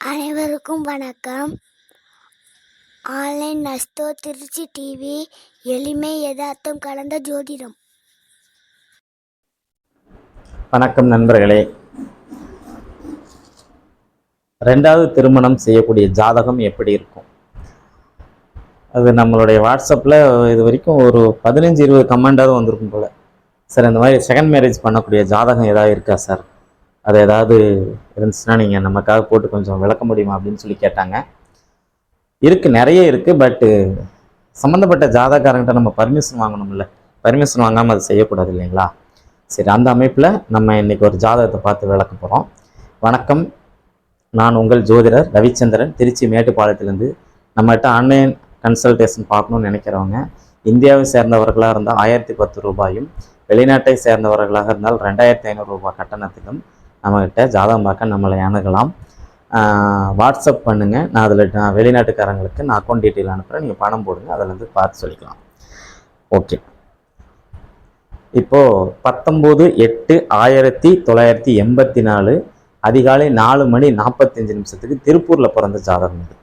அனைவருக்கும் வணக்கம். Online நஸ்தோ Trichy TV எளிமை யதார்த்தம் கலந்த ஜோதிடம். வணக்கம் நண்பர்களே. ரெண்டாவது திருமணம் செய்யக்கூடிய ஜாதகம் எப்படி இருக்கும்? அது நம்மளுடைய வாட்ஸ்அப்பில் இது வரைக்கும் ஒரு பதினஞ்சு இருபது கமெண்டாவது வந்திருக்கும் போல். சார் இந்த மாதிரி செகண்ட் மேரேஜ் பண்ணக்கூடிய ஜாதகம் ஏதாவது இருக்கா சார்? அது ஏதாவது இருந்துச்சுன்னா நீங்கள் நமக்காக போட்டு கொஞ்சம் விளக்க முடியுமா அப்படின்னு சொல்லி கேட்டாங்க. இருக்குது நிறைய இருக்குது பட்டு சம்மந்தப்பட்ட ஜாதகாரங்கிட்ட நம்ம பர்மிஷன் வாங்கணும்ல. பர்மிஷன் வாங்காமல் அது செய்யக்கூடாது இல்லைங்களா? சரி அந்த அமைப்பில் நம்ம இன்றைக்கி ஒரு ஜாதகத்தை பார்த்து விளக்க போகிறோம் வணக்கம். நான் உங்கள் ஜோதிடர் ரவிச்சந்திரன் திருச்சி மேட்டுப்பாளையத்துலேருந்து. நம்மகிட்ட ஆன்லைன் கன்சல்டேஷன் பார்க்கணுன்னு நினைக்கிறவங்க இந்தியாவை சேர்ந்தவர்களாக இருந்தால் ஆயிரத்தி பத்து ரூபாயும் வெளிநாட்டை சேர்ந்தவர்களாக இருந்தால் ரெண்டாயிரத்தி ஐநூறு ரூபாய் கட்டணத்திலும் நம்மகிட்ட ஜாதகம் பார்க்க நம்மளை அணுகலாம். வாட்ஸ்அப் பண்ணுங்கள் நான் அதில் நான் வெளிநாட்டுக்காரங்களுக்கு நான் அக்கௌண்ட் டீட்டெயில் அனுப்புகிறேன் நீங்கள் பணம் போடுங்க. வந்து பார்த்து சொல்லிக்கலாம். ஓகே. இப்போது பத்தொம்போது எட்டு ஆயிரத்தி தொள்ளாயிரத்தி எண்பத்தி நாலு அதிகாலை நாலு மணி நாற்பத்தஞ்சு நிமிஷத்துக்கு திருப்பூரில் பிறந்த ஜாதகம் இது.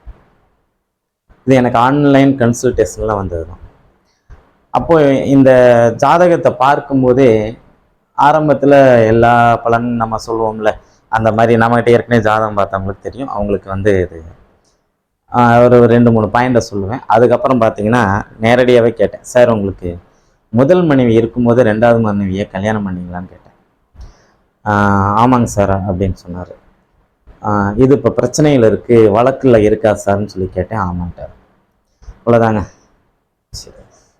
இது எனக்கு ஆன்லைன் கன்சல்டேஷனில் வந்தது தான் அப்போது இந்த ஜாதகத்தை பார்க்கும்போதே ஆரம்பத்தில் எல்லா பலன் நம்ம சொல்லுவோம்ல அந்த மாதிரி நம்மகிட்ட ஏற்கனவே ஜாதகம் பார்த்தவங்களுக்கு தெரியும். அவங்களுக்கு வந்து இது ஒரு ரெண்டு மூணு பாயிண்டை சொல்லுவேன். அதுக்கப்புறம் பார்த்தீங்கன்னா நேரடியாகவே கேட்டேன். சார் உங்களுக்கு முதல் மனைவி இருக்கும்போது ரெண்டாவது மனைவியை கல்யாணம் பண்ணிங்களான்னு கேட்டேன். ஆமாங்க சார் அப்படின்னு சொன்னார். இது இப்போ பிரச்சனையில் இருக்குது வழக்கில் இருக்கா சார்னு சொல்லி கேட்டேன். ஆமான்ட்டார். அவ்வளோதாங்க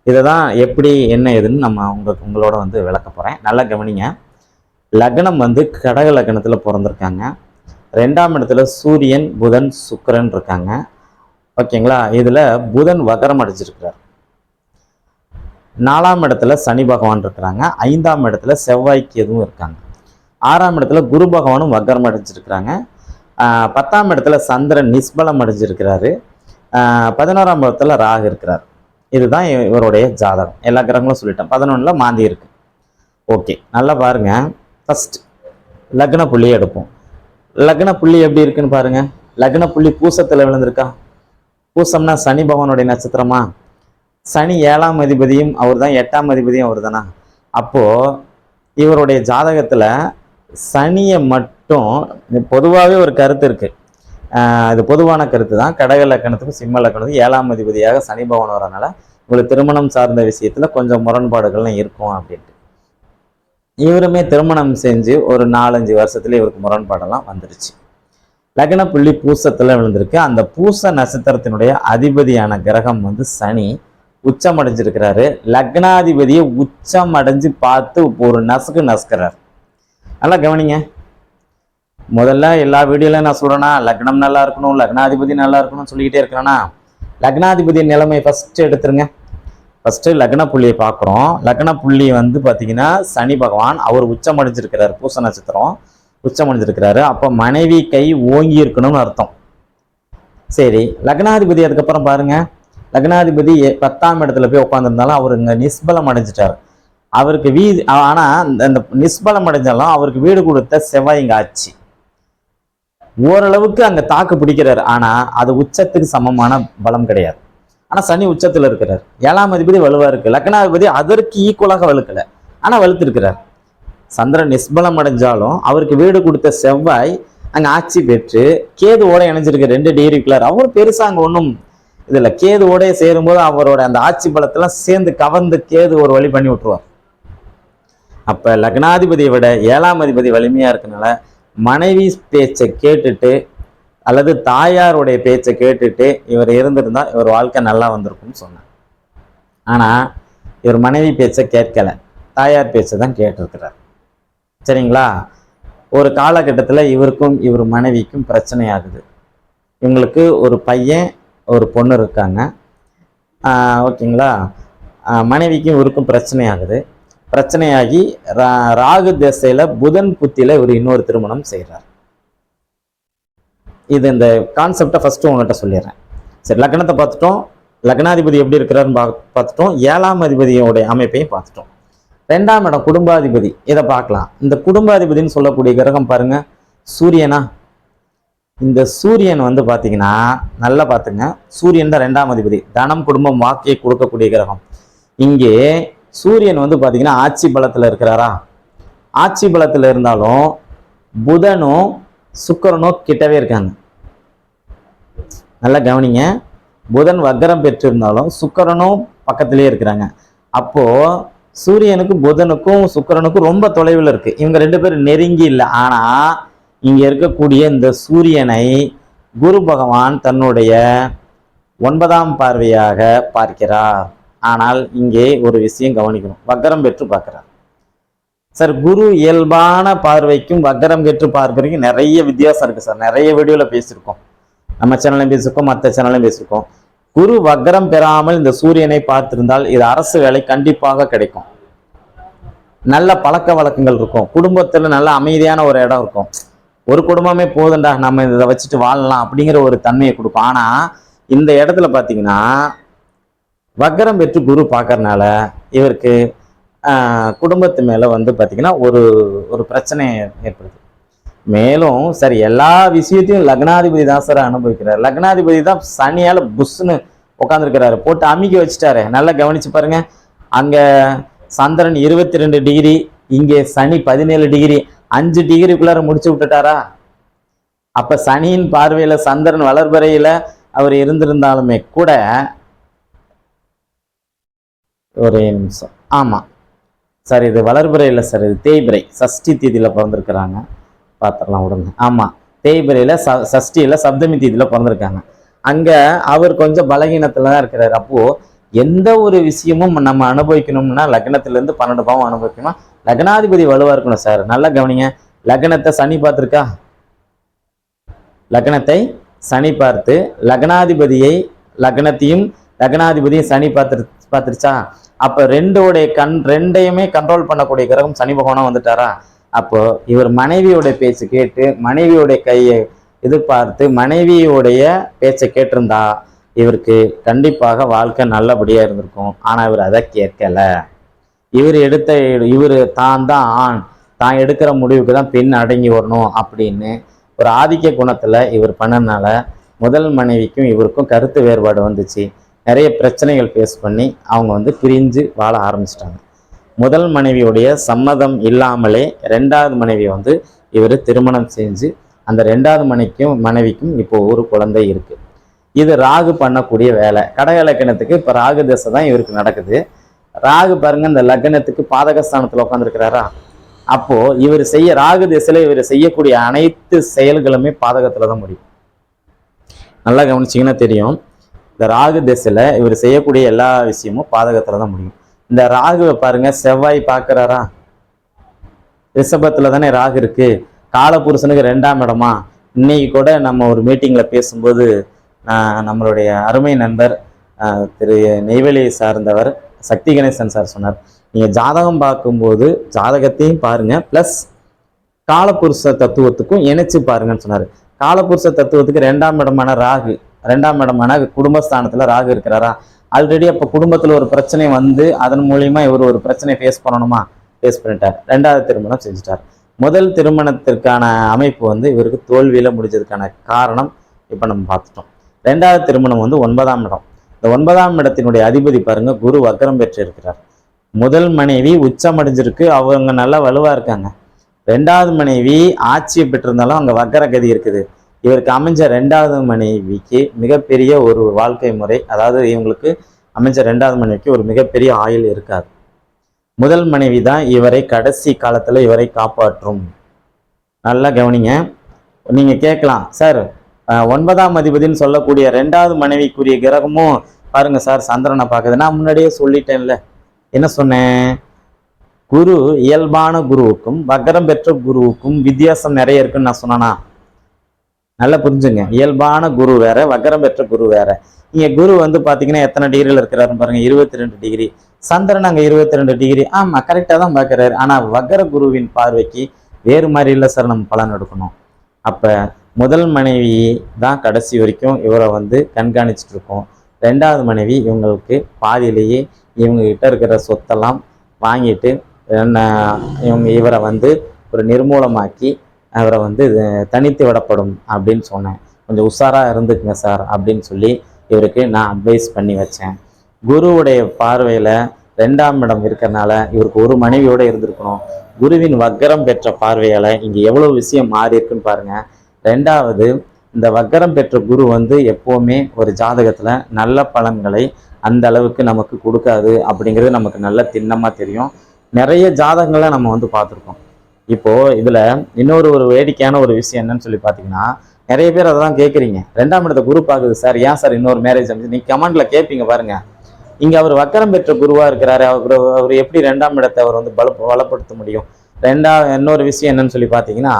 இதை தான் எப்படி என்ன ஏதுன்னு நம்ம உங்களுக்கு உங்களோட வந்து விளக்க போகிறேன் நல்லா கவனிங்க. லக்னம் வந்து கடக லக்னத்தில் பிறந்திருக்காங்க. ரெண்டாம் இடத்துல சூரியன் புதன் சுக்கரன் இருக்காங்க. ஓகேங்களா? இதில் புதன் வகரம் அடிச்சிருக்கிறார். நாலாம் இடத்துல சனி பகவான் இருக்கிறாங்க. ஐந்தாம் இடத்துல செவ்வாய்க்கு எதுவும் இருக்காங்க. ஆறாம் இடத்துல குரு பகவானும் வக்கரம் அடைஞ்சிருக்கிறாங்க பத்தாம் இடத்துல சந்திரன் நிஸ்பலம் அடைஞ்சிருக்கிறாரு. பதினோராம் இடத்துல ராகு இருக்கிறார். இதுதான் இவருடைய ஜாதகம். எல்லா கிரகங்களும் சொல்லிட்டேன் பதினொன்றில் மாந்தி இருக்கு. ஓகே. நல்லா பாருங்க. ஃபஸ்ட் லக்ன புள்ளி எடுப்போம். லக்ன புள்ளி எப்படி இருக்குன்னு பாருங்க. லக்ன புள்ளி பூசத்தில் விழுந்திருக்கா? பூசம்னா சனி பகவானுடைய நட்சத்திரமா? சனி ஏழாம் அதிபதியும் அவர் தான் எட்டாம் அதிபதியும் அவர் தானா அப்போ இவருடைய ஜாதகத்துல சனியை மட்டும் பொதுவாகவே ஒரு கருத்து இருக்கு. அது பொதுவான கருத்து தான். கடக லக்கணத்துக்கும் சிம்ம லக்கணத்துக்கும் ஏழாம் அதிபதியாக சனி பவன் வரனால உங்களுக்கு திருமணம் சார்ந்த விஷயத்தில் கொஞ்சம் முரண்பாடுகள்லாம் இருக்கும் அப்படின்ட்டு. இவருமே திருமணம் செஞ்சு ஒரு நாலஞ்சு வருஷத்துல இவருக்கு முரண்பாடெல்லாம் வந்துருச்சு. லக்ன புள்ளி பூசத்தில் விழுந்திருக்கு. அந்த பூச நட்சத்திரத்தினுடைய அதிபதியான கிரகம் வந்து சனி. உச்சம் அடைஞ்சிருக்கிறாரு லக்னாதிபதியை உச்சம் அடைஞ்சு பார்த்து ஒரு நசுக்கு நசுக்கிறார். நல்லா கவனிங்க. முதல்ல எல்லா வீடியோலையும் நான் சொல்கிறேன்னா லக்னம் நல்லா இருக்கணும் லக்னாதிபதி நல்லா இருக்கணும்னு சொல்லிக்கிட்டே இருக்கிறேன்னா லக்னாதிபதி நிலைமை ஃபஸ்ட்டு எடுத்துருங்க. ஃபஸ்ட்டு லக்ன புள்ளியை பார்க்குறோம். லக்ன புள்ளி வந்து பார்த்தீங்கன்னா சனி பகவான் அவர் உச்சம் அடைஞ்சிருக்கிறார் பூச நட்சத்திரம் உச்சம் அடைஞ்சிருக்கிறாரு. அப்போ மனைவி கை ஓங்கி இருக்கணும்னு அர்த்தம். சரி லக்னாதிபதி அதுக்கப்புறம் பாருங்கள் லக்னாதிபதி பத்தாம் இடத்துல போய் உட்காந்துருந்தாலும் அவர் இங்கே நிஸ்பலம் அடைஞ்சிட்டார். அவருக்கு வீ ஆனால் அந்த நிஸ்பலம் அடைஞ்சாலும் அவருக்கு வீடு கொடுத்த செவ்வாய் இங்கே ஆச்சு. ஓரளவுக்கு அங்கே தாக்கு பிடிக்கிறார். ஆனால் அது உச்சத்துக்கு சமமான பலம் கிடையாது. ஆனால் சனி உச்சத்தில் இருக்கிறார். ஏழாம் அதிபதி வலுவாக இருக்குது லக்னாதிபதி அதற்கு ஈக்குவலாக வலுக்கல. ஆனால் வலுத்திருக்கிறார். சந்திரன் நிஸ்பலம் அடைஞ்சாலும் அவருக்கு வீடு கொடுத்த செவ்வாய் அங்கே ஆட்சி பெற்று கேதுவோட இணைஞ்சிருக்கு ரெண்டு டிகிரிக்குள்ளார் அவர் பெருசாக அங்கே ஒன்றும் இதில் கேதுவோட சேரும்போது அவரோட அந்த ஆட்சி பலத்தெல்லாம் சேர்ந்து கவர்ந்து கேது ஒரு வழி பண்ணி விட்டுருவார். அப்போ லக்னாதிபதியை விட ஏழாம் அதிபதி வலிமையாக இருக்கனால மனைவி பேச்சை கேட்டுட்டு அல்லது தாயாருடைய பேச்சை கேட்டுட்டு இவர் இருந்திருந்தால் இவர் வாழ்க்கை நல்லா வந்திருக்கும்னு சொன்னார். ஆனால் இவர் மனைவி பேச்சை கேட்கலை. தாயார் பேச்சை தான் கேட்டிருக்கிறார். சரிங்களா? ஒரு காலகட்டத்தில் இவருக்கும் இவர் மனைவிக்கும் பிரச்சனை ஆகுது. இவங்களுக்கு ஒரு பையன் ஒரு பொண்ணு இருக்காங்க. ஓகேங்களா? மனைவிக்கும் இவருக்கும் பிரச்சனை ஆகுது. பிரச்சனையாகி ரா- ராகு திசையில புதன் புத்தியில இவர் இன்னொரு திருமணம் செய்கிறார் இது இந்த கான்செப்டை ஃபஸ்ட்டு உங்கள்கிட்ட சொல்லிடுறேன். சரி லக்னத்தை பார்த்துட்டோம். லக்னாதிபதி எப்படி இருக்கிறாருன்னு பா பார்த்துட்டோம். ஏழாம் அதிபதியோடைய அமைப்பையும் பார்த்துட்டோம். ரெண்டாம் இடம் குடும்பாதிபதி. இதை பார்க்கலாம். இந்த குடும்பாதிபதினு சொல்லக்கூடிய கிரகம் பாருங்க. சூரியனா? இந்த சூரியன் வந்து பார்த்தீங்கன்னா நல்லா பார்த்துங்க. சூரியன் தான் ரெண்டாம் அதிபதி. தனம் குடும்பம் வாக்கியை கொடுக்கக்கூடிய கிரகம். இங்கே சூரியன் வந்து பார்த்தீங்கன்னா ஆட்சி பலத்தில் இருக்கிறாரா? ஆட்சி பலத்தில் இருந்தாலும் புதனும் சுக்கரனும் கிட்டவே இருக்காங்க. நல்லா கவனிங்க. புதன் வக்கரம் பெற்றிருந்தாலும் சுக்கரனும் பக்கத்திலே இருக்கிறாங்க. அப்போது சூரியனுக்கும் புதனுக்கும் சுக்கரனுக்கும் ரொம்ப தொலைவில் இருக்குது இவங்க ரெண்டு பேரும் நெருங்கி இல்லை. ஆனால் இங்கே இருக்கக்கூடிய இந்த சூரியனை குரு பகவான் தன்னுடைய ஒன்பதாம் பார்வையாக பார்க்கிறார். ஆனால் இங்கே ஒரு விஷயம் கவனிக்கணும். வக்கரம் பெற்று பார்க்குறார். சார் குரு இயல்பான பார்வைக்கும் வக்கரம் பெற்று பார்ப்பதற்கும் நிறைய வித்தியாசம் இருக்குது சார். நிறைய வீடியோவில் பேசியிருக்கோம். நம்ம சேனலையும் பேசியிருக்கோம் மற்ற சேனலையும் பேசியிருக்கோம். குரு வக்கரம் பெறாமல் இந்த சூரியனை பார்த்திருந்தால் இது அரசு வேலை கண்டிப்பாக கிடைக்கும். நல்ல பழக்க வழக்கங்கள் இருக்கும். குடும்பத்தில் நல்ல அமைதியான ஒரு இடம் இருக்கும். ஒரு குடும்பமே போதும்டா நம்ம இதை வச்சுட்டு வாழலாம் அப்படிங்கிற ஒரு தன்மையை கொடுக்கும். ஆனால் இந்த இடத்துல பார்த்தீங்கன்னா வக்கரம் பெற்று குரு பார்க்கறனால இவருக்கு குடும்பத்து மேலே வந்து பார்த்திங்கன்னா ஒரு ஒரு பிரச்சனை ஏற்படுது. மேலும் சரி எல்லா விஷயத்தையும் லக்னாதிபதி தான் சார் அனுபவிக்கிறார். லக்னாதிபதி தான் சனியால் புஷ்னு உட்காந்துருக்கிறாரு போட்டு அமுக்கி வச்சுட்டாரு. நல்லா கவனித்து பாருங்க. அங்கே சந்திரன் இருபத்தி ரெண்டு டிகிரி இங்கே சனி பதினேழு டிகிரி அஞ்சு டிகிரிக்குள்ளார முடிச்சு விட்டுட்டாரா? அப்போ சனியின் பார்வையில் சந்திரன் வளர்பறையில் அவர் இருந்திருந்தாலுமே கூட ஒரே நிமிஷம். ஆமா. சார் இது வளர்பிறை இல்லை சார் இது தேய்பிறை. சஷ்டி தேதியில பிறந்திருக்கிறாங்க. பார்த்துடலாம் விடுங்க ஆமா. தேய்பிறையில ச சஷ்டியில சப்தமி தேதியில பிறந்திருக்காங்க. அங்க அவர் கொஞ்சம் பலகீனத்துல தான் இருக்கிறாரு. அப்போ எந்த ஒரு விஷயமும் நம்ம அனுபவிக்கணும்னா லக்னத்துல இருந்து பன்னெண்டு பாவம் அனுபவிக்கணும் லக்னாதிபதி வலுவா இருக்கணும் சார். நல்லா கவனிங்க. லக்னத்தை சனி பார்த்துருக்கா? லக்னத்தை சனி பார்த்து லக்னாதிபதியை லக்னத்தையும் லக்னாதிபதியும் சனி பார்த்து பார்த்துருச்சா? அப்ப ரெண்டோடைய கண் ரெண்டையுமே கண்ட்ரோல் பண்ணக்கூடிய கிரகம் சனி பகவானா வந்துட்டாரா? அப்போ இவர் மனைவியுடைய பேச்சு கேட்டு மனைவியோடைய கையை எதிர்பார்த்து மனைவியோடைய பேச்சை கேட்டிருந்தா இவருக்கு கண்டிப்பாக வாழ்க்கை நல்லபடியா இருந்திருக்கும். ஆனா இவர் அதை கேட்கல. இவர் எடுத்த இவர் தான் தான் ஆண். தான் எடுக்கிற முடிவுக்கு தான் பெண் அடங்கி வரணும் அப்படின்னு ஒரு ஆதிக்க குணத்துல இவர் பண்ணனால முதல் மனைவிக்கும் இவருக்கும் கருத்து வேறுபாடு வந்துச்சு. நிறைய பிரச்சனைகள் ஃபேஸ் பண்ணி அவங்க வந்து பிரிஞ்சு வாழ ஆரம்பிச்சிட்டாங்க. முதல் மனைவியுடைய சம்மதம் இல்லாமலே ரெண்டாவது மனைவியை வந்து இவர் திருமணம் செஞ்சு அந்த ரெண்டாவது மனைக்கும் மனைவிக்கும் இப்போ ஒரு குழந்தை இருக்கு. இது ராகு பண்ணக்கூடிய வேலை. கடக லக்கணத்துக்கு இப்போ ராகு தசை தான் இவருக்கு நடக்குது. ராகு பாருங்க இந்த லக்னத்துக்கு பாதகஸ்தானத்தில் உட்காந்துருக்கிறாரா அப்போ இவர் செய்ய ராகு திசையில இவர் செய்யக்கூடிய அனைத்து செயல்களுமே பாதகத்தில் தான் முடியும். நல்லா கவனிச்சீங்கன்னா தெரியும். இந்த ராகு திசையில இவர் செய்யக்கூடிய எல்லா விஷயமும் பாதகத்துல தான் முடியும். இந்த ராகுவை பாருங்க செவ்வாய் பார்க்குறாரா? ரிஷபத்துல தானே ராகு இருக்கு. காலபுருஷனுக்கு ரெண்டாம் இடமா? இன்னைக்கு கூட நம்ம ஒரு மீட்டிங்கில் பேசும்போது நம்மளுடைய அருமை நண்பர் திரு நெய்வேலியை சார்ந்தவர் சக்தி கணேசன் சார் சொன்னார். நீங்கள் ஜாதகம் பார்க்கும்போது ஜாதகத்தையும் பாருங்க ப்ளஸ் காலபுருஷ தத்துவத்துக்கும் இணைச்சு பாருங்கன்னு சொன்னார். காலபுருஷ தத்துவத்துக்கு ரெண்டாம் இடமான ராகு ரெண்டாம் இடமான குடும்பஸ்தானத்தில் ராகு இருக்கிறாரா? ஆல்ரெடி அப்போ குடும்பத்தில் ஒரு பிரச்சனை வந்து அதன் மூலியமா இவர் ஒரு பிரச்சனையை ஃபேஸ் பண்ணணுமா? ஃபேஸ் பண்ணிட்டார். ரெண்டாவது திருமணம் செஞ்சுட்டார். முதல் திருமணத்திற்கான அமைப்பு வந்து இவருக்கு தோல்வியில் முடிஞ்சதுக்கான காரணம் இப்போ நம்ம பார்த்துட்டோம். ரெண்டாவது திருமணம் வந்து ஒன்பதாம் இடம். இந்த ஒன்பதாம் இடத்தினுடைய அதிபதி பாருங்க குரு வக்கரம் பெற்றிருக்கிறார். முதல் மனைவி உச்சம் அடைஞ்சிருக்கு அவங்க நல்லா வலுவாக இருக்காங்க. ரெண்டாவது மனைவி ஆட்சியை பெற்றிருந்தாலும் அங்கே வக்கர கதி இருக்குது. இவருக்கு அமைஞ்ச ரெண்டாவது மனைவிக்கு மிகப்பெரிய ஒரு வாழ்க்கை முறை அதாவது இவங்களுக்கு அமைஞ்ச ரெண்டாவது மனைவிக்கு ஒரு மிகப்பெரிய ஆயுள் இருக்காது. முதல் மனைவி தான் இவரை கடைசி காலத்தில் இவரை காப்பாற்றும். நல்லா கவனிங்க. நீங்கள் கேட்கலாம் சார் ஒன்பதாம் அதிபதின்னு சொல்லக்கூடிய ரெண்டாவது மனைவிக்குரிய கிரகமும் பாருங்க சார் சந்திரனை பார்க்குது. நான் முன்னாடியே சொல்லிட்டேன்ல. என்ன சொன்னேன்? குரு இயல்பான குருவுக்கும் வக்கரம் பெற்ற குருவுக்கும் வித்தியாசம் நிறைய இருக்குன்னு நான் சொன்னேன்னா நல்லா புரிஞ்சுங்க. இயல்பான குரு வேற வக்கரம் பெற்ற குரு வேற. இங்க குரு வந்து பாத்தீங்கன்னா எத்தனை டிகிரியில் இருக்கிறாருன்னு பாருங்க. இருபத்தி ரெண்டு டிகிரி சந்திரன் அங்க இருபத்தி ரெண்டு டிகிரி ஆமா கரெக்டா தான் பாக்குறாரு. ஆனா வக்கர குருவின் பார்வைக்கு வேறு மாதிரி இல்லை சார் நம்ம பலன் எடுக்கணும். அப்ப முதல் மனைவி தான் கடைசி வரைக்கும் இவரை வந்து கண்காணிச்சுட்டு இருக்கோம். ரெண்டாவது மனைவி இவங்களுக்கு பாதியிலேயே இவங்க கிட்ட இருக்கிற சொத்தெல்லாம் வாங்கிட்டு என்ன இவங்க இவரை வந்து ஒரு நிர்மூலமாக்கி அவரை வந்து தனித்து விடப்படும் அப்படின்னு சொன்னேன். கொஞ்சம் உஷாராக இருந்துக்குங்க சார் அப்படின்னு சொல்லி இவருக்கு நான் அட்வைஸ் பண்ணி வச்சேன். குருவுடைய பார்வையில் ரெண்டாம் இடம் இருக்கிறனால இவருக்கு ஒரு மனைவியோட இருந்திருக்கணும். குருவின் வக்கரம் பெற்ற பார்வையால் இங்கே எவ்வளோ விஷயம் மாறி இருக்குன்னு பாருங்க. ரெண்டாவது இந்த வக்கரம் பெற்ற குரு வந்து எப்போவுமே ஒரு ஜாதகத்தில் நல்ல பலன்களை அந்த அளவுக்கு நமக்கு கொடுக்காது அப்படிங்கிறது நமக்கு நல்ல திண்ணமாக தெரியும். நிறைய ஜாதகங்களை நம்ம வந்து பார்த்துருக்கோம். இப்போ இதுல இன்னொரு ஒரு வேடிக்கையான ஒரு விஷயம் என்னன்னு சொல்லி பார்த்தீங்கன்னா நிறைய பேர் அதை தான் கேட்குறீங்க ரெண்டாம் இடத்த குரு ஆகுது சார். ஏன் சார் இன்னொரு மேரேஜ் அமைச்சு? நீ கமெண்ட்ல கேட்பீங்க பாருங்க. இங்க அவர் வக்கரம் பெற்ற குருவா இருக்கிறாரு. அவர் அவர் எப்படி ரெண்டாம் இடத்தை அவர் வந்து பல பலப்படுத்த முடியும்? ரெண்டா இன்னொரு விஷயம் என்னன்னு சொல்லி பார்த்தீங்கன்னா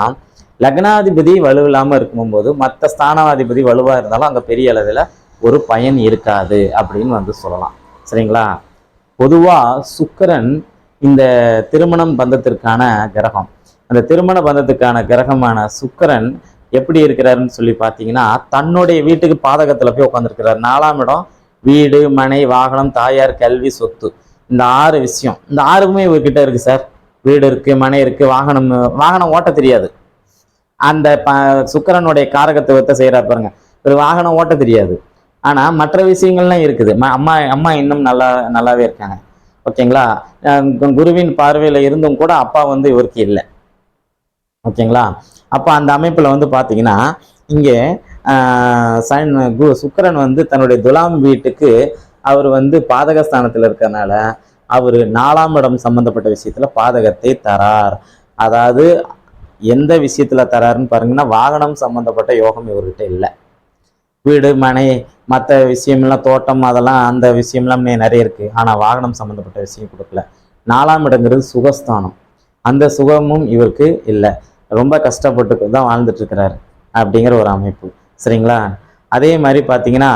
லக்னாதிபதி வலுவில்லாம இருக்கும்போது மற்ற ஸ்தானாதிபதி வலுவா இருந்தாலும் அங்க பெரிய அளவில் ஒரு பயன் இருக்காது அப்படின்னு வந்து சொல்லலாம். சரிங்களா? பொதுவா சுக்கரன் இந்த திருமணம் பந்தத்திற்கான கிரகம். அந்த திருமண பந்தத்துக்கான கிரகமான சுக்கிரன் எப்படி இருக்கிறாருன்னு சொல்லி பார்த்தீங்கன்னா தன்னுடைய வீட்டுக்கு பாதகத்தில் போய் உட்காந்துருக்கிறார் நாலாம் இடம் வீடு மனை வாகனம் தாயார் கல்வி சொத்து. இந்த ஆறு விஷயம். இந்த ஆறுமே இவர்கிட்ட இருக்குது சார். வீடு இருக்கு மனை இருக்கு வாகனம் வாகனம் ஓட்ட தெரியாது. அந்த ப சுக்கரனுடைய காரகத்துவத்தை செய்கிறார் பாருங்க. ஒரு வாகனம் ஓட்ட தெரியாது. ஆனால் மற்ற விஷயங்கள்லாம் இருக்குது. அம்மா அம்மா இன்னும் நல்லா நல்லாவே இருக்காங்க. ஓகேங்களா? கு- குருவின் பார்வையில் இருந்தும் கூட அப்பா வந்து இவருக்கு இல்லை. ஓகேங்களா? அப்போ அந்த அமைப்பில் வந்து பார்த்தீங்கன்னா இங்கே சன் கு சுக்கரன் வந்து தன்னுடைய துலாம் வீட்டுக்கு அவர் வந்து பாதகஸ்தானத்தில் இருக்கிறனால அவர் நாலாம் இடம் சம்பந்தப்பட்ட விஷயத்தில் பாதகத்தை தரார். அதாவது எந்த விஷயத்தில் தராருன்னு பாருங்கன்னா வாகனம் சம்பந்தப்பட்ட யோகம் இவர்கிட்ட இல்லை. வீடு மனை மற்ற விஷயம்லாம் தோட்டம் அதெல்லாம் அந்த விஷயம்லாம் நிறைய இருக்கு. ஆனால் வாகனம் சம்மந்தப்பட்ட விஷயம் கொடுக்கல. நாலாம் இடங்கிறது சுகஸ்தானம். அந்த சுகமும் இவருக்கு இல்லை. ரொம்ப கஷ்டப்பட்டு தான் வாழ்ந்துட்டு இருக்கிறாரு அப்படிங்கிற ஒரு அமைப்பு. சரிங்களா? அதே மாதிரி பார்த்தீங்கன்னா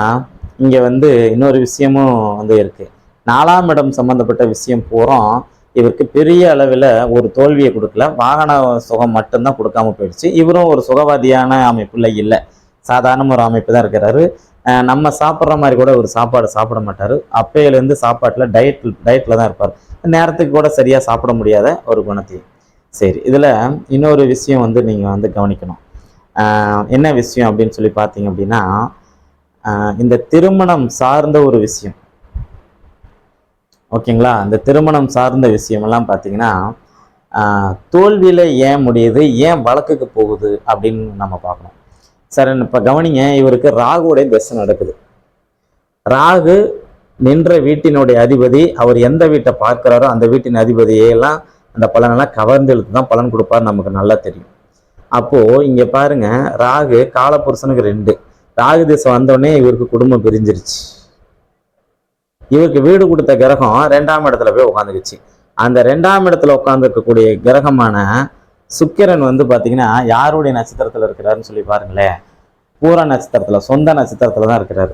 இங்கே வந்து இன்னொரு விஷயமும் வந்து இருக்கு. நாலாம் இடம் சம்மந்தப்பட்ட விஷயம் பூரம் இவருக்கு பெரிய அளவில் ஒரு தோல்வியை கொடுக்கல. வாகன சுகம் மட்டும்தான் கொடுக்காம போயிடுச்சு. இவரும் ஒரு சுகவாதியான அமைப்புல இல்லை. சாதாரண ஒரு அமைப்பு தான் இருக்கிறாரு. நம்ம சாப்பிட்ற மாதிரி கூட ஒரு சாப்பாடு சாப்பிட மாட்டார். அப்பையிலேருந்து சாப்பாட்டில் டயட் டயட்டில் தான் இருப்பார். நேரத்துக்கு கூட சரியாக சாப்பிட முடியாத ஒரு குணத்தையும் சரி இதில் இன்னொரு விஷயம் வந்து நீங்கள் வந்து கவனிக்கணும். என்ன விஷயம் அப்படின்னு சொல்லி பார்த்தீங்க அப்படின்னா இந்த திருமணம் சார்ந்த ஒரு விஷயம். ஓகேங்களா? இந்த திருமணம் சார்ந்த விஷயமெல்லாம் பார்த்தீங்கன்னா தோல்வியில் ஏன் முடியுது? ஏன் வழக்குக்கு போகுது? அப்படின்னு நம்ம பார்க்கணும். சார் இப்போ கவனிங்க இவருக்கு ராகுடைய தசை நடக்குது. ராகு நின்ற வீட்டினுடைய அதிபதி அவர் எந்த வீட்டை பார்க்குறாரோ அந்த வீட்டின் அதிபதியெல்லாம் அந்த பலனெல்லாம் கவர்ந்து இழுத்து தான் பலன் கொடுப்பார் நமக்கு நல்லா தெரியும். அப்போது இங்கே பாருங்க ராகு காலபுருஷனுக்கு ரெண்டு. ராகு திசை வந்தோடனே இவருக்கு குடும்பம் பிரிஞ்சிருச்சு. இவருக்கு வீடு கொடுத்த கிரகம் ரெண்டாம் இடத்துல போய் உட்காந்துக்குச்சு அந்த ரெண்டாம் இடத்துல உட்காந்துருக்கக்கூடிய கிரகமான சுக்கிரன் வந்து பார்த்தீங்கன்னா யாருடைய நட்சத்திரத்தில் இருக்கிறாருன்னு சொல்லி பாருங்களேன். பூர நட்சத்திரத்தில் சொந்த நட்சத்திரத்தில் தான் இருக்கிறாரு.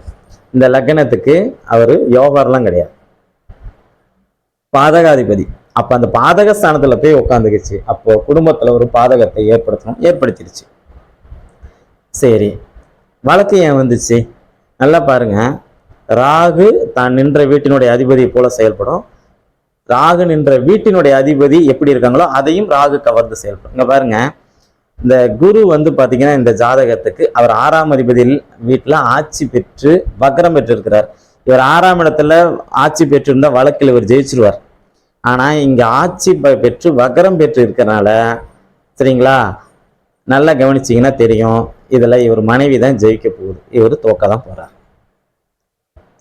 இந்த லக்னத்துக்கு அவர் யோகாரெலாம் கிடையாது. பாதகாதிபதி. அப்போ அந்த பாதக ஸ்தானத்தில் போய் உட்காந்துக்கிச்சு அப்போ குடும்பத்தில் ஒரு பாதகத்தை ஏற்படுத்தணும் ஏற்படுத்திடுச்சு சரி வழக்கு ஏன் வந்துச்சு? நல்லா பாருங்க. ராகு தான் நின்ற வீட்டினுடைய அதிபதியை போல செயல்படும். ராகு நின்ற வீட்டினுடைய அதிபதி எப்படி இருக்காங்களோ அதையும் ராகு கவர்ந்து செயல்படும். இங்கே பாருங்க. இந்த குரு வந்து பாத்தீங்கன்னா இந்த ஜாதகத்துக்கு அவர் ஆறாம் அதிபதியில் வீட்டுல ஆட்சி பெற்று வக்ரம் பெற்று இருக்கிறார் இவர் ஆறாம் இடத்துல ஆட்சி பெற்றிருந்தால் வழக்கில் இவர் ஜெயிச்சிருவார். ஆனா இங்க ஆட்சி பெற்று வக்ரம் பெற்று இருக்கறனால சரிங்களா? நல்லா கவனிச்சீங்கன்னா தெரியும். இதுல இவர் மனைவி தான் ஜெயிக்க போகுது. இவர் தோக்க தான் போகிறார்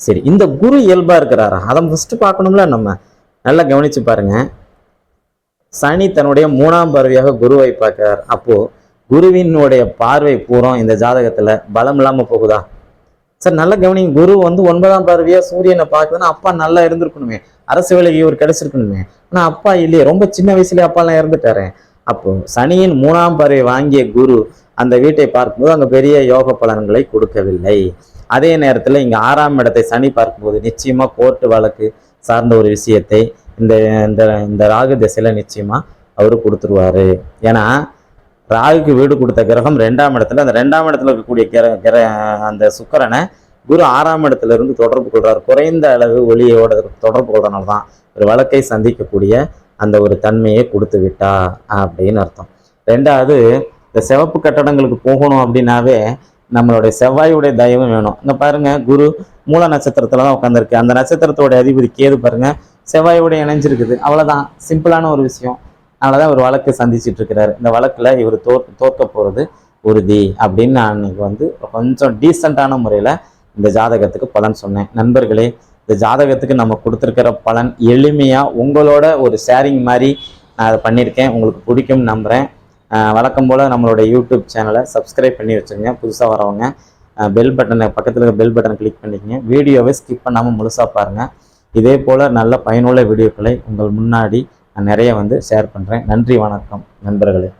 சரி இந்த குரு இயல்பா இருக்கிறாரா? அதை ஃபஸ்ட்டு பார்க்கணும்ல நம்ம. நல்லா கவனிச்சு பாருங்க. சனி தன்னுடைய மூணாம் பார்வையாக குருவை பார்க்கிறார். அப்போ குருவினுடைய பார்வை பூரம் இந்த ஜாதகத்துல பலம் இல்லாம போகுதா? சார் நல்ல கவனிங்க. குரு வந்து ஒன்பதாம் பார்வையா சூரியனை பார்க்குதுன்னா அப்பா நல்லா இருந்திருக்கணுமே. அரசு வேலைக்கு இவர் கிடைச்சிருக்கணுமே. ஆனா அப்பா இல்லையே. ரொம்ப சின்ன வயசுலேயே அப்பா எல்லாம் இறந்துட்டாரு. அப்போ சனியின் மூணாம் பார்வை வாங்கிய குரு அந்த வீட்டை பார்க்கும்போது அங்க பெரிய யோக பலன்களை கொடுக்கவில்லை. அதே நேரத்துல இங்க ஆறாம் இடத்தை சனி பார்க்கும்போது நிச்சயமா கோர்ட்டு வழக்கு சார்ந்த ஒரு விஷயத்தை இந்த இந்த இந்த ராகு திசையில நிச்சயமா அவரு கொடுத்துருவாரு. ஏன்னா ராகுக்கு வீடு கொடுத்த கிரகம் ரெண்டாம் இடத்துல அந்த ரெண்டாம் இடத்துல இருக்கக்கூடிய கிர கிர அந்த சுக்கரனை குரு ஆறாம் இடத்துல இருந்து தொடர்பு கொள்றார். குறைந்த அளவு ஒளியோட தொடர்பு கொள்றதுனால தான் ஒரு வழக்கை சந்திக்கக்கூடிய அந்த ஒரு தன்மையை கொடுத்து விட்டா அப்படின்னு அர்த்தம். ரெண்டாவது இந்த சிவப்பு கட்டடங்களுக்கு போகணும் அப்படின்னாவே நம்மளுடைய செவ்வாயுடைய தயவும் வேணும். இந்த பாருங்க குரு மூல நட்சத்திரத்துல தான் உட்காந்துருக்கு அந்த நட்சத்திரத்தோட அதிபதி கேது பாருங்க செவ்வாயோட இணைஞ்சிருக்குது. அவ்வளவுதான். சிம்பிளான ஒரு விஷயம். அதனாலதான் ஒரு வழக்கு சந்திச்சுட்டு இருக்கிறாரு. இந்த வழக்குல இவர் தோ தோற்க போறது உறுதி அப்படின்னு நான் இன்னைக்கு வந்து கொஞ்சம் டீசெண்டான முறையில இந்த ஜாதகத்துக்கு பலன் சொன்னேன். நண்பர்களே இந்த ஜாதகத்துக்கு நம்ம கொடுத்துருக்கிற பலன் எளிமையா உங்களோட ஒரு ஷேரிங் மாதிரி நான் அதை பண்ணியிருக்கேன். உங்களுக்கு பிடிக்கும்னு நம்புறேன். வழக்கம் போல் நம்மளோட யூடியூப் சேனலை சப்ஸ்கிரைப் பண்ணி வச்சுருங்க. புதுசாக வரவங்க பெல் பட்டனை பக்கத்தில் இருக்க பெல் பட்டனை கிளிக் பண்ணிக்கங்க. வீடியோவை ஸ்கிப் பண்ணாமல் முழுசாக பாருங்கள் இதே போல் நல்ல பயனுள்ள வீடியோக்களை உங்கள் முன்னாடி நான் நிறைய வந்து ஷேர் பண்ணுறேன் நன்றி வணக்கம் நண்பர்களே.